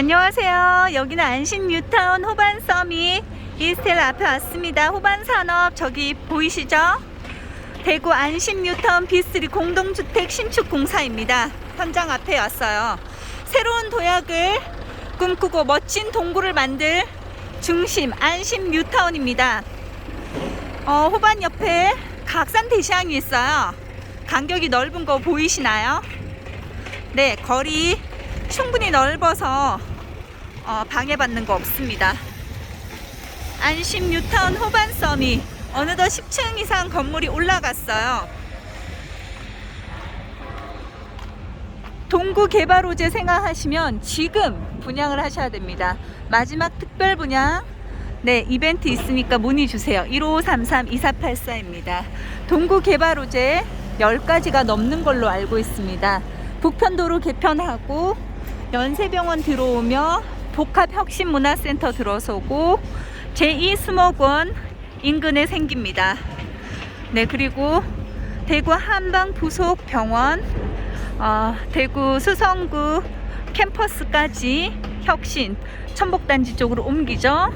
안녕하세요. 여기는 안심 뉴타운 호반 서밋 이스텔 앞에 왔습니다. 호반 산업 저기 보이시죠? 대구 안심 뉴타운 B3 공동주택 신축 공사입니다. 현장 앞에 왔어요. 새로운 도약을 꿈꾸고 멋진 동구를 만들 중심 안심 뉴타운입니다. 어, 호반 옆에 각산 대시항이 있어요. 간격이 넓은 거 보이시나요? 네, 거리 충분히 넓어서 어, 방해받는 거 없습니다. 안심 뉴타운 호반 서밋 어느덧 10층 이상 건물이 올라갔어요. 동구 개발 호재 생각하시면 지금 분양을 하셔야 됩니다. 마지막 특별 분양 네, 이벤트 있으니까 문의 주세요. 1533-2484입니다. 동구 개발 호재 10가지가 넘는 걸로 알고 있습니다. 북편도로 개편하고 연세병원 들어오며 복합혁신문화센터 들어서고 제2수목원 인근에 생깁니다. 네, 그리고 대구 한방 부속병원, 어, 대구 수성구 캠퍼스까지 혁신 천복단지 쪽으로 옮기죠.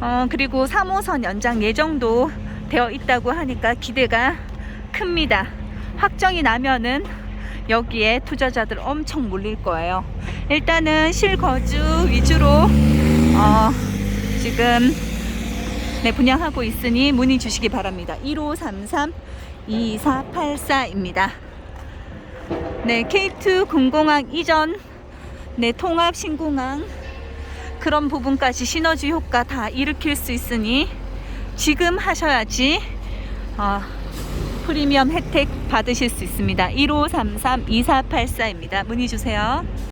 어, 그리고 3호선 연장 예정도 되어 있다고 하니까 기대가 큽니다. 확정이 나면은 여기에 투자자들 엄청 몰릴 거예요. 일단은 실거주 위주로 어, 지금 네, 분양하고 있으니 문의 주시기 바랍니다. 1533 2484입니다. 네, K2 군공항 이전 네, 통합 신공항 그런 부분까지 시너지 효과 다 일으킬 수 있으니 지금 하셔야지 어, 프리미엄 혜택 받으실 수 있습니다. 1533 2484입니다. 문의 주세요.